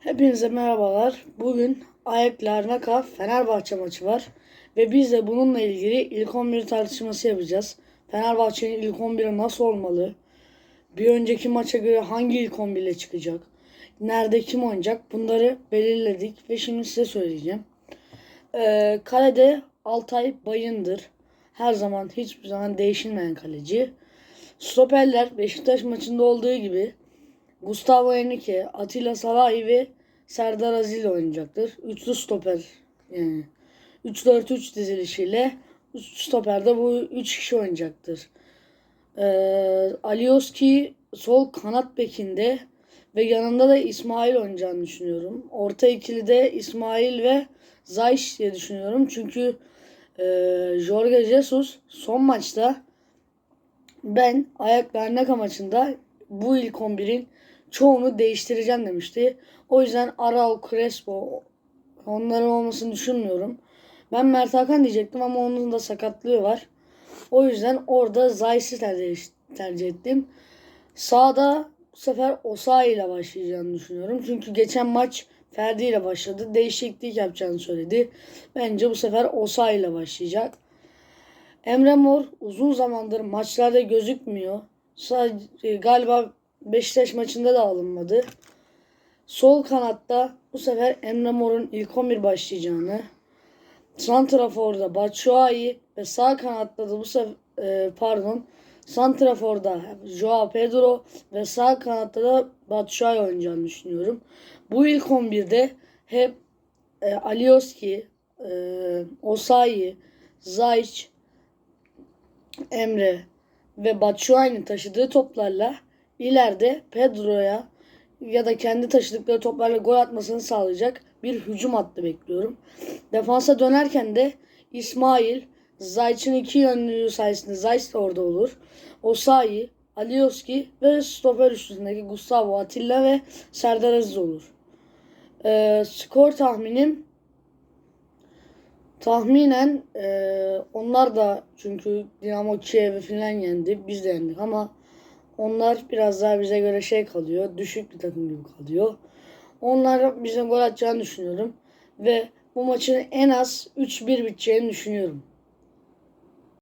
Hepinize merhabalar. Bugün Ayak Larnaka Fenerbahçe maçı var. Ve biz de bununla ilgili ilk 11 tartışması yapacağız. Fenerbahçe'nin ilk 11'i nasıl olmalı? Bir önceki maça göre hangi ilk 11 ile çıkacak? Nerede kim oynayacak? Bunları belirledik ve şimdi size söyleyeceğim. Ee, kalede Altay Bayındır. Her zaman hiçbir zaman değişilmeyen kaleci. Stoperler Beşiktaş maçında olduğu gibi Gustavo Henrique, Atilla Salahi ve Serdar Aziz oynayacaktır. Üçlü stoper yani 3-4-3 dizilişiyle stoperde bu 3 kişi oynayacaktır. Ee, Alioski sol kanat bekinde ve yanında da İsmail oynayacağını düşünüyorum. Orta ikili de İsmail ve Zayş diye düşünüyorum. Çünkü e, Jorge Jesus son maçta ben Ayak Larnaka maçında bu ilk 11'in çoğunu değiştireceğim demişti. O yüzden Arau, Crespo onların olmasını düşünmüyorum. Ben Mert Hakan diyecektim ama onun da sakatlığı var. O yüzden orada Zayt'si tercih, tercih ettim. Sağda bu sefer Osayi ile başlayacağını düşünüyorum. Çünkü geçen maç Ferdi ile başladı. Değişiklik yapacağını söyledi. Bence bu sefer Osayi ile başlayacak. Emre Mor uzun zamandır maçlarda gözükmüyor. Sadece galiba Beşiktaş maçında da alınmadı. Sol kanatta bu sefer Emre Mor'un ilk 11 başlayacağını, Santrafor'da Batshuayi ve sağ kanatta da bu sefer pardon Santrafor'da Joao Pedro ve sağ kanatta da Batshuayi oynayacağını düşünüyorum. Bu ilk 11'de hep e, Alioski, e, Osayi, Zayç, Emre ve Batshuayi'nin taşıdığı toplarla ileride Pedro'ya ya da kendi taşıdıkları toplarla gol atmasını sağlayacak bir hücum hattı bekliyorum. Defansa dönerken de İsmail, Zayç'ın iki yönlülüğü sayesinde Zayç de orada olur. Osayi, Alioski ve stoper üstündeki Gustavo Atilla ve Serdar Aziz olur. Ee, skor tahminim tahminen e, onlar da çünkü Dinamo Kiev'i falan yendi. Biz de yendik ama onlar biraz daha bize göre şey kalıyor. Düşük bir takım gibi kalıyor. Onlar bize gol atacağını düşünüyorum. Ve bu maçın en az 3-1 biteceğini düşünüyorum.